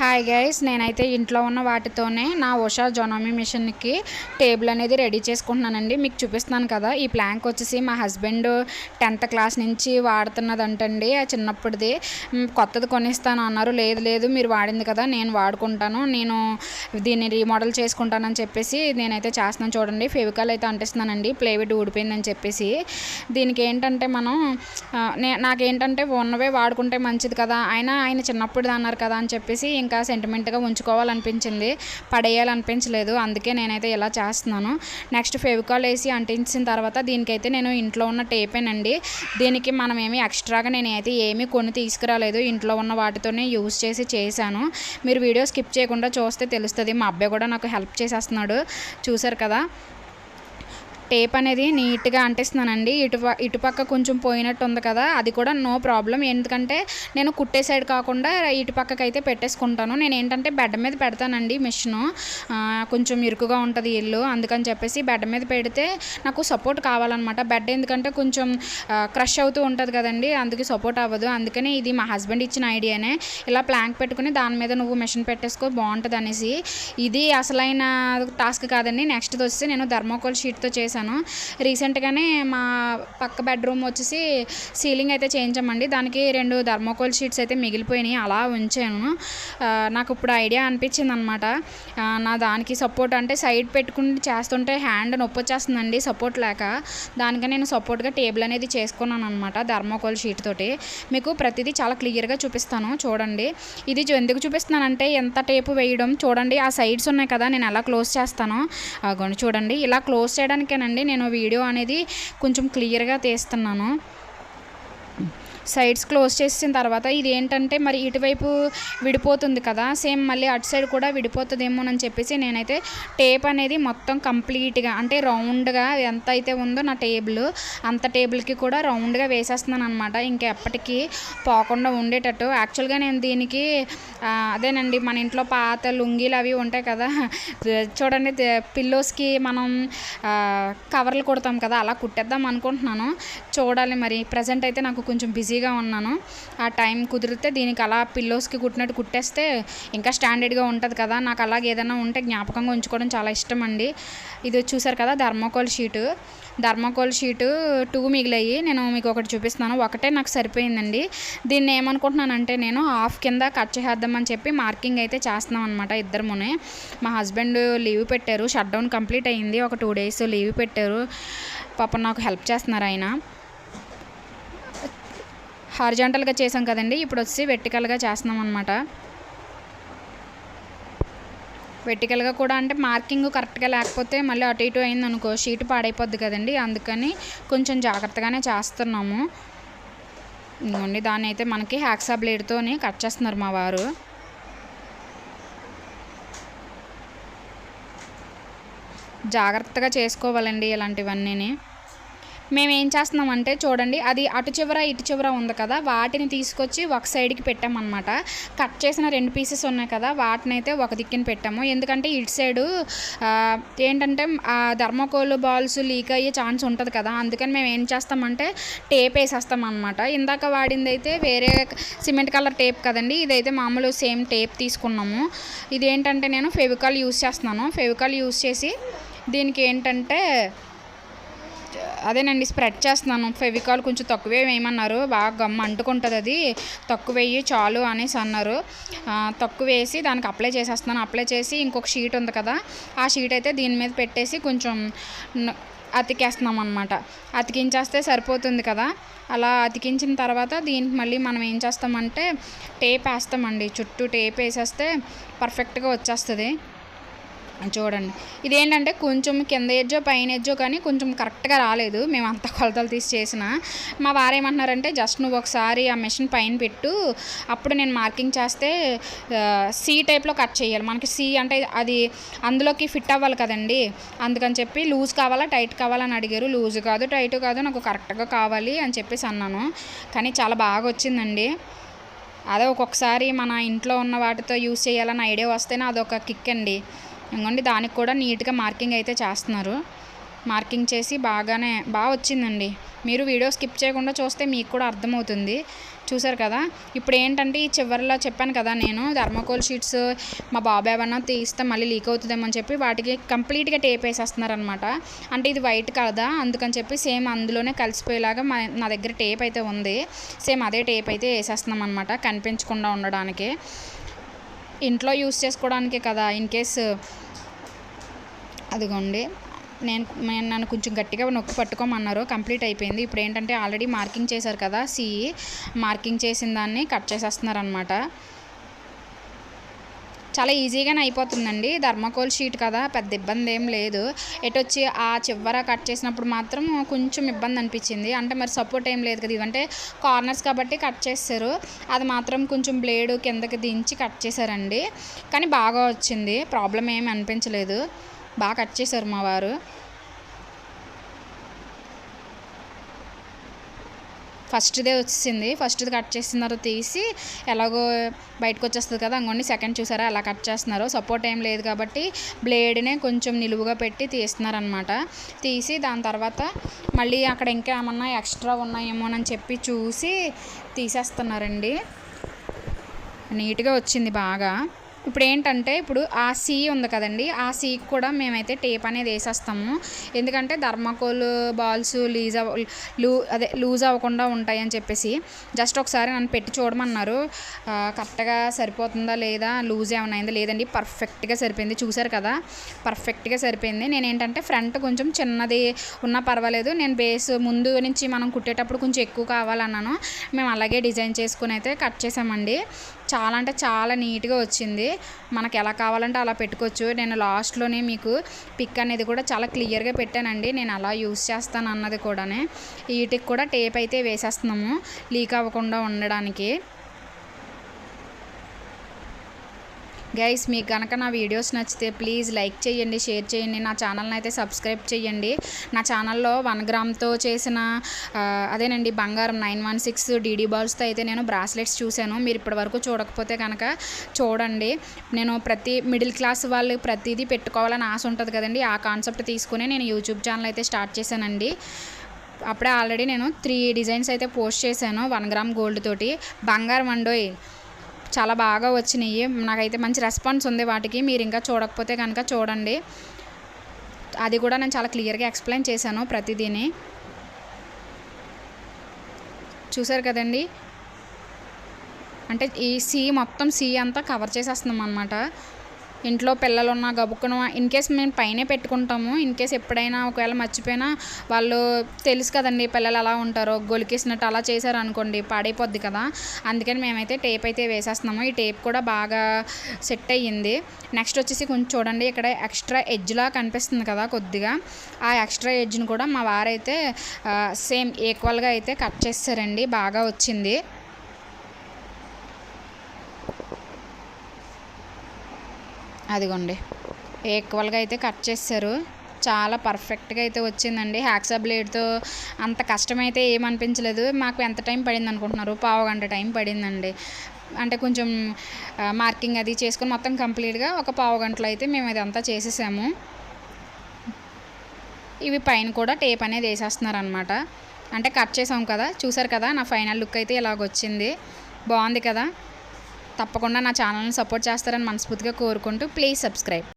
Hi guys నేనైతే ఇంట్లో ఉన్న వాటితోనే నా ఉషా జొనామీ మిషన్కి టేబుల్ అనేది రెడీ చేసుకుంటున్నానండి. మీకు చూపిస్తున్నాను కదా ఈ ప్లాంక్ వచ్చేసి మా హస్బెండ్ టెన్త్ క్లాస్ నుంచి వాడుతున్నదంటండి. ఆ చిన్నప్పటిది కొత్తది కొనిస్తాను అన్నారు. లేదు లేదు మీరు వాడింది కదా నేను వాడుకుంటాను. నేను దీన్ని రీమోడల్ చేసుకుంటానని చెప్పేసి నేనైతే చేస్తున్నాను చూడండి. ఫెవికాల్ అయితే అంటిస్తున్నానండి. ప్లేవిడ్ ఊడిపోయిందని చెప్పేసి. దీనికి ఏంటంటే మనం నాకేంటంటే ఉన్నవే వాడుకుంటే మంచిది కదా. ఆయన ఆయన చిన్నప్పుడు అన్నారు కదా అని చెప్పేసి ఇంకా సెంటిమెంట్గా ఉంచుకోవాలనిపించింది. పడేయాలనిపించలేదు. అందుకే నేనైతే ఇలా చేస్తున్నాను. నెక్స్ట్ ఫెవికాల్ వేసి అంటించిన తర్వాత దీనికైతే నేను ఇంట్లో ఉన్న టేపేనండి. దీనికి మనం ఏమి ఎక్స్ట్రాగా నేనైతే ఏమీ కొని తీసుకురాలేదు. ఇంట్లో ఉన్న వాటితోనే యూస్ చేసి చేశాను. మీరు వీడియో స్కిప్ చేయకుండా చూస్తే తెలుస్తుంది. మా అబ్బాయి కూడా నాకు హెల్ప్ చేసేస్తున్నాడు. చూసారు కదా? టేప్ అనేది నీట్గా అంటిస్తున్నానండి. ఇటు ఇటుపక్క కొంచెం పోయినట్టు ఉంది కదా అది కూడా నో ప్రాబ్లం. ఎందుకంటే నేను కుట్టే సైడ్ కాకుండా ఇటుపక్కకి అయితే పెట్టేసుకుంటాను. నేను ఏంటంటే బెడ్ మీద పెడతానండి మిషను. కొంచెం ఇరుకుగా ఉంటుంది ఇల్లు. అందుకని చెప్పేసి బెడ్ మీద పెడితే నాకు సపోర్ట్ కావాలన్నమాట. బెడ్ ఎందుకంటే కొంచెం క్రష్ అవుతూ ఉంటుంది కదండి అందుకే సపోర్ట్ అవ్వదు. అందుకనే ఇది మా హస్బెండ్ ఇచ్చిన ఐడియానే. ఇలా ప్లాంక్ పెట్టుకుని దాని మీద నువ్వు మిషన్ పెట్టేసుకో బాగుంటుంది అనేసి ఇది అసలైన టాస్క్ కాదండి. నెక్స్ట్ వచ్చి నేను థర్మోకోల్ షీట్తో చేశాను. రీసెంట్గానే మా పక్క బెడ్రూమ్ వచ్చేసి సీలింగ్ అయితే చేయించామండి దానికి రెండు థర్మోకోల్ షీట్స్ అయితే మిగిలిపోయినాయి. అలా ఉంచాను. నాకు ఇప్పుడు ఐడియా అనిపించింది అనమాట నా దానికి సపోర్ట్ అంటే సైడ్ పెట్టుకుని చేస్తుంటే హ్యాండ్ నొప్పి వచ్చేస్తుందండి సపోర్ట్ లేక. దానికని నేను సపోర్ట్గా టేబుల్ అనేది చేసుకున్నాను అనమాట థర్మోకోల్ షీట్ తోటి. మీకు ప్రతిదీ చాలా క్లియర్గా చూపిస్తాను. చూడండి. ఇది ఎందుకు చూపిస్తున్నానంటే ఎంత టేపు వేయడం. చూడండి. ఆ సైడ్స్ ఉన్నాయి కదా. నేను ఎలా క్లోజ్ చేస్తానో. అగోండి. చూడండి. ఇలా క్లోజ్ చేయడానికేనండి నేను వీడియో అనేది కొంచెం క్లియర్గా తీస్తున్నాను. సైడ్స్ క్లోజ్ చేసిన తర్వాత ఇది ఏంటంటే మరి ఇటువైపు విడిపోతుంది కదా సేమ్ మళ్ళీ అటు సైడ్ కూడా విడిపోతుందేమోనని చెప్పేసి నేనైతే టేప్ అనేది మొత్తం కంప్లీట్గా అంటే రౌండ్గా ఎంత అయితే ఉందో నా టేబుల్ అంత టేబుల్కి కూడా రౌండ్గా వేసేస్తున్నాను అనమాట ఇంకా ఎప్పటికీ పోకుండా ఉండేటట్టు. యాక్చువల్గా నేను దీనికి అదేనండి మన ఇంట్లో పాత లుంగీలు అవి ఉంటాయి కదా చూడండి పిల్లోస్కి మనం కవర్లు కుడతాం కదా అలా కుట్టేద్దాం అనుకుంటున్నాను. చూడాలి మరి. ప్రజెంట్ అయితే నాకు కొంచెం బిజీ బిజీగా ఉన్నాను. ఆ టైం కుదిరితే దీనికి అలా పిల్లోస్కి కుట్టినట్టు కుట్టేస్తే ఇంకా స్టాండర్డ్గా ఉంటుంది కదా. నాకు అలాగే ఏదైనా ఉంటే జ్ఞాపకంగా ఉంచుకోవడం చాలా ఇష్టం అండి ఇది చూసారు కదా thermocol sheet. Thermocol sheet two మిగిలాయి. నేను మీకు ఒకటి చూపిస్తున్నాను. ఒకటే నాకు సరిపోయిందండి. దీన్ని ఏమనుకుంటున్నానంటే నేను హాఫ్ కింద కట్ చేసేద్దామని చెప్పి మార్కింగ్ అయితే చేస్తున్నాం అనమాట ఇద్దరమునే. మా హస్బెండ్ లీవ్ పెట్టారు. షట్ డౌన్ కంప్లీట్ అయ్యింది ఒక టూ డేస్ లీవ్ పెట్టారు. పాప నాకు హెల్ప్ చేస్తున్నారు ఆయన. హార్జాంటల్గా చేసాం కదండి. ఇప్పుడు వచ్చి వెర్టికల్గా చేస్తున్నాం అనమాట వెర్టికల్గా కూడా అంటే మార్కింగ్ కరెక్ట్గా లేకపోతే మళ్ళీ అటు ఇటు అయింది అనుకో షీట్ పాడైపోద్ది కదండి. అందుకని కొంచెం జాగ్రత్తగానే చేస్తున్నాము. ఇదిగోండి దాన్ని అయితే మనకి హ్యాక్సా బ్లేడ్తోని కట్ చేస్తున్నారు మా వారు. జాగ్రత్తగా చేసుకోవాలండి ఇలాంటివన్నీ మేము ఏం చేస్తున్నామంటే చూడండి అది అటు చివర ఇటు చివర ఉంది కదా వాటిని తీసుకొచ్చి ఒక సైడ్కి పెట్టామన్నమాట. కట్ చేసిన రెండు పీసెస్ ఉన్నాయి కదా వాటిని అయితే ఒక దిక్కున పెట్టాము. ఎందుకంటే ఇటు సైడు ఏంటంటే ఆ బాల్స్ లీక్ అయ్యే ఛాన్స్ ఉంటుంది కదా అందుకని మేము ఏం చేస్తామంటే టేప్ వేసేస్తాం అనమాట ఇందాక వాడింది అయితే వేరే సిమెంట్ కలర్ టేప్ కదండి ఇదైతే మామూలు సేమ్ టేప్ తీసుకున్నాము. ఇది ఏంటంటే నేను ఫెవికాల్ యూస్ చేస్తున్నాను. ఫెవికాల్ యూస్ చేసి దీనికి ఏంటంటే అదేనండి స్ప్రెడ్ చేస్తున్నాను. ఫెవికాల్ కొంచెం తక్కువే వేయమన్నారు. బాగా గమ్మ అంటుకుంటుంది అది. తక్కువ వేయి చాలు అనేసి అన్నారు. తక్కువ వేసి దానికి అప్లై చేసేస్తున్నాను. అప్లై చేసి ఇంకొక షీట్ ఉంది కదా ఆ షీట్ అయితే దీని మీద పెట్టేసి కొంచెం అతికేస్తున్నాం అనమాట అతికించేస్తే సరిపోతుంది కదా. అలా అతికించిన తర్వాత దీనికి మళ్ళీ మనం ఏం చేస్తామంటే టేప్ వేస్తామండి. చుట్టూ టేప్ వేసేస్తే పర్ఫెక్ట్గా వచ్చేస్తుంది. చూడండి. ఇదేంటంటే కొంచెం కింద ఎజ్జో పైన ఎజ్జో కానీ కొంచెం కరెక్ట్గా రాలేదు. మేము అంత కొలతలు తీసి చేసిన. మా వారు ఏమంటున్నారంటే జస్ట్ నువ్వు ఒకసారి ఆ మెషిన్ పైన పెట్టు. అప్పుడు నేను మార్కింగ్ చేస్తే సి టైప్లో కట్ చేయాలి. మనకి సి అంటే అది అందులోకి ఫిట్ అవ్వాలి కదండి. అందుకని చెప్పి లూజ్ కావాలా టైట్ కావాలని అడిగారు. లూజ్ కాదు టైట్ కాదు నాకు కరెక్ట్గా కావాలి అని చెప్పేసి అన్నాను. కానీ చాలా బాగా వచ్చిందండి. అదే ఒక్కొక్కసారి మన ఇంట్లో ఉన్న వాటితో యూస్ చేయాలని ఐడియా వస్తేనే అదొక కిక్ అండి. ఇంకోండి దానికి కూడా నీట్గా మార్కింగ్ అయితే చేస్తున్నారు. మార్కింగ్ చేసి బాగానే బాగా వచ్చిందండి. మీరు వీడియో స్కిప్ చేయకుండా చూస్తే మీకు కూడా అర్థమవుతుంది. చూసారు కదా? ఇప్పుడు ఏంటంటే ఈ చివరిలో చెప్పాను కదా నేను థర్మాకోల్ షీట్స్ మా బాబు ఏమన్నా తీస్తే మళ్ళీ లీక్ అవుతుందేమో చెప్పి వాటికి కంప్లీట్గా టేప్ వేసేస్తున్నారనమాట అంటే ఇది వైట్ కదా? అందుకని చెప్పి సేమ్ అందులోనే కలిసిపోయేలాగా మా నా దగ్గర టేప్ అయితే ఉంది. సేమ్ అదే టేప్ అయితే వేసేస్తున్నాం అనమాట కనిపించకుండా ఉండడానికి. ఇంట్లో యూస్ చేసుకోవడానికే కదా ఇన్ కేస్ అదిగోండి. నేను నన్ను కొంచెం గట్టిగా నొక్కి పట్టుకోమన్నారు కంప్లీట్ అయిపోయింది. ఇప్పుడు ఏంటంటే ఆల్రెడీ మార్కింగ్ చేశారు కదా సిఈ మార్కింగ్ చేసిన దాన్ని కట్ చేసేస్తున్నారు అనమాట చాలా ఈజీగానే అయిపోతుందండి. ధర్మకోల్ షీట్ కదా పెద్ద ఇబ్బంది ఏం లేదు. ఎటొచ్చి ఆ చివర కట్ చేసినప్పుడు మాత్రం కొంచెం ఇబ్బంది అనిపించింది. అంటే మరి సపోర్ట్ ఏం లేదు కదా ఇవంటే కార్నర్స్ కాబట్టి కట్ చేస్తారు. అది మాత్రం కొంచెం బ్లేడ్ కిందకి దించి కట్ చేశారండి. కానీ బాగా వచ్చింది. ప్రాబ్లం ఏమి అనిపించలేదు. బాగా కట్ చేశారు మా వారు. ఫస్ట్దే వచ్చింది ఫస్ట్ది కట్ చేసిన తర్వాత తీసి ఎలాగో బయటకు వచ్చేస్తుంది కదా అంగోండి సెకండ్ చూసారా అలా కట్ చేస్తున్నారు. సపోర్ట్ ఏం లేదు కాబట్టి బ్లేడ్నే కొంచెం నిలువుగా పెట్టి తీస్తున్నారనమాట తీసి దాని తర్వాత మళ్ళీ అక్కడ ఇంకా ఏమన్నా ఎక్స్ట్రా ఉన్నాయేమోనని చెప్పి చూసి తీసేస్తున్నారండి. నీట్గా వచ్చింది బాగా. ఇప్పుడు ఏంటంటే ఇప్పుడు ఆ సీ ఉంది కదండి ఆ సీకి కూడా మేమైతే టేప్ అనేది వేసేస్తాము. ఎందుకంటే ధర్మకోల్ బాల్స్ లీజ్ అవ లూ అదే లూజ్ అవ్వకుండా ఉంటాయి అని చెప్పేసి జస్ట్ ఒకసారి నన్ను పెట్టి చూడమన్నారు. కరెక్ట్గా సరిపోతుందా లేదా? లూజ్ ఏమైనా అయిందా? లేదండి పర్ఫెక్ట్గా సరిపోయింది. చూసారు కదా పర్ఫెక్ట్గా సరిపోయింది. నేను ఏంటంటే ఫ్రంట్ కొంచెం చిన్నది ఉన్నా పర్వాలేదు. నేను బేస్ ముందు నుంచి మనం కుట్టేటప్పుడు కొంచెం ఎక్కువ కావాలన్నాను. మేము అలాగే డిజైన్ చేసుకుని అయితే కట్ చేసామండి. చాలా అంటే చాలా నీట్గా వచ్చింది. మనకి ఎలా కావాలంటే అలా పెట్టుకోవచ్చు. నేను లాస్ట్లోనే మీకు పిక్ అనేది కూడా చాలా క్లియర్గా పెట్టానండి. నేను అలా యూస్ చేస్తాను అన్నది కూడానే. వీటికి కూడా టేప్ అయితే వేసేస్తున్నాము. లీక్ అవ్వకుండా ఉండడానికి. గైస్ మీకు కనుక నా వీడియోస్ నచ్చితే ప్లీజ్ లైక్ చేయండి షేర్ చేయండి. నా ఛానల్ని అయితే సబ్స్క్రైబ్ చేయండి. నా ఛానల్లో వన్ గ్రామ్తో చేసిన అదేనండి బంగారం నైన్ వన్ సిక్స్ డీడీ బాల్స్తో అయితే నేను బ్రాస్లెట్స్ చూశాను. మీరు ఇప్పటి వరకు చూడకపోతే కనుక చూడండి. నేను ప్రతి మిడిల్ క్లాస్ వాళ్ళు ప్రతిదీ పెట్టుకోవాలని ఆశ ఉంటుంది కదండి. ఆ కాన్సెప్ట్ తీసుకుని నేను యూట్యూబ్ ఛానల్ అయితే స్టార్ట్ చేశానండి. అప్పుడే ఆల్రెడీ నేను త్రీ డిజైన్స్ అయితే పోస్ట్ చేశాను వన్ గ్రామ్ గోల్డ్ తోటి. బంగారం అండోయ్ చాలా బాగా వచ్చినాయి. నాకైతే మంచి రెస్పాన్స్ ఉంది వాటికి. మీరు ఇంకా చూడకపోతే కనుక చూడండి. అది కూడా నేను చాలా క్లియర్గా ఎక్స్ప్లెయిన్ చేశాను ప్రతిదీని. చూసారు కదండి? అంటే ఈ సీ మొత్తం సీ అంతా కవర్ చేసేస్తున్నాం అనమాట ఇంట్లో పిల్లలు ఉన్న గబుక్కున ఇన్ కేస్ మేము పైనే పెట్టుకుంటాము ఇన్ కేస్ ఎప్పుడైనా ఒకవేళ మర్చిపోయినా వాళ్ళు తెలుసు కదండి పిల్లలు ఎలా ఉంటారో గొలికేసినట్టు అలా చేశారు అనుకోండి పాడైపోద్ది కదా. అందుకని మేమైతే టేప్ అయితే వేసేస్తున్నాము. ఈ టేప్ కూడా బాగా సెట్ అయ్యింది. నెక్స్ట్ వచ్చేసి కొంచెం చూడండి ఇక్కడ ఎక్స్ట్రా ఎడ్జ్లా కనిపిస్తుంది కదా కొద్దిగా. ఆ ఎక్స్ట్రా ఎడ్జ్ని కూడా మా వారైతే సేమ్ ఈక్వల్గా అయితే కట్ చేస్తారండి బాగా వచ్చింది. అదిగోండి. ఈక్వల్గా అయితే కట్ చేశారు చాలా పర్ఫెక్ట్గా అయితే వచ్చిందండి. హ్యాక్సా బ్లేడ్తో అంత కష్టమైతే ఏమనిపించలేదు మాకు ఎంత టైం పడింది అనుకుంటున్నారు? పావు గంట టైం పడిందండి. అంటే కొంచెం మార్కింగ్ అది చేసుకొని మొత్తం కంప్లీట్గా ఒక పావు గంటలో అయితే మేము ఇదంతా చేసేసాము. ఇవి పైన కూడా టేప్ అనేది వేసేస్తున్నారు అనమాట అంటే కట్ చేసాం కదా? చూసారు కదా? నా ఫైనల్ లుక్ అయితే ఇలాగొచ్చింది. బాగుంది కదా? తప్పకుండా నా ఛానల్ని సపోర్ట్ చేస్తారని మనస్ఫూర్తిగా కోరుకుంటూ ప్లీజ్ సబ్స్క్రైబ్.